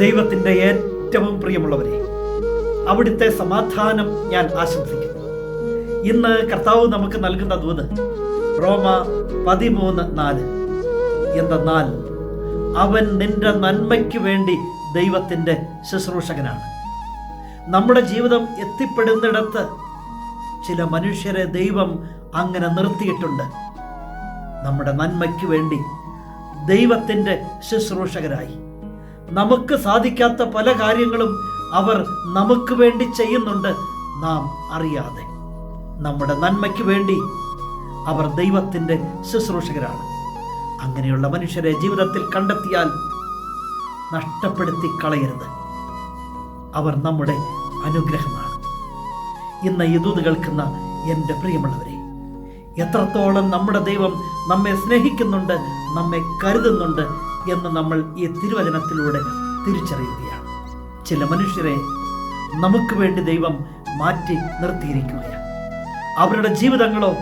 ദൈവത്തിന്റെ ഏറ്റവും പ്രിയമുള്ളവരെ അവിടുത്തെ സമാധാനം ഞാൻ ആശംസിക്കുന്നു. ഇന്ന് കർത്താവ് നമുക്ക് നൽകുന്ന ദൂത് റോമ പതിമൂന്ന് നാല്. എന്തെന്നാൽ അവൻ നിന്റെ നന്മയ്ക്ക് വേണ്ടി ദൈവത്തിന്റെ ശുശ്രൂഷകനാണ്. നമ്മുടെ ജീവിതം എത്തിപ്പെടുന്നിടത്ത് ചില മനുഷ്യരെ ദൈവം അങ്ങനെ നിർത്തിയിട്ടുണ്ട്. നമ്മുടെ നന്മയ്ക്ക് വേണ്ടി ദൈവത്തിന്റെ ശുശ്രൂഷകരായി. നമുക്ക് സാധിക്കാത്ത പല കാര്യങ്ങളും അവർ നമുക്ക് വേണ്ടി ചെയ്യുന്നുണ്ട് നാം അറിയാതെ. നമ്മുടെ നന്മയ്ക്ക് വേണ്ടി അവർ ദൈവത്തിന്റെ ശുശ്രൂഷകരാണ്. അങ്ങനെയുള്ള മനുഷ്യരെ ജീവിതത്തിൽ കണ്ടെത്തിയാൽ നഷ്ടപ്പെടുത്തി കളയരുത് അവർ നമ്മുടെ അനുഗ്രഹമാണ്. ഇന്ന് ഇതൂത് കേൾക്കുന്ന എന്റെ പ്രിയമുള്ളവരെ എത്രത്തോളം നമ്മുടെ ദൈവം നമ്മെ സ്നേഹിക്കുന്നുണ്ട് നമ്മെ കരുതുന്നുണ്ട് എന്ന് നമ്മൾ ഈ തിരുവചനത്തിലൂടെ തിരിച്ചറിയുകയാണ്. ചില മനുഷ്യരെ നമുക്ക് വേണ്ടി ദൈവം മാറ്റി നിർത്തിയിരിക്കുകയാണ്. അവരുടെ ജീവിതങ്ങളോ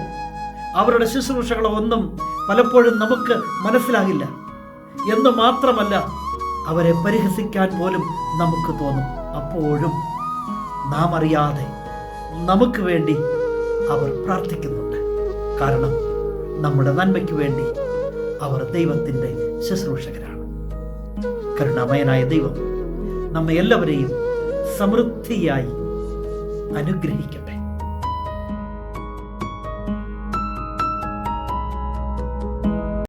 അവരുടെ ശുശ്രൂഷകളോ ഒന്നും പലപ്പോഴും നമുക്ക് മനസ്സിലാകില്ല. എന്ന് മാത്രമല്ല അവരെ പരിഹസിക്കാൻ പോലും നമുക്ക് തോന്നും. അപ്പോഴും നാം അറിയാതെ നമുക്ക് വേണ്ടി അവർ പ്രാർത്ഥിക്കുന്നുണ്ട്. കാരണം നമ്മുടെ നന്മയ്ക്ക് വേണ്ടി അവർ ദൈവത്തിന്റെ ശുശ്രൂഷകരാണ്. കരുണാമയനായ ദൈവം നമ്മെ എല്ലാവരെയും സമൃദ്ധിയായി അനുഗ്രഹിക്കട്ടെ.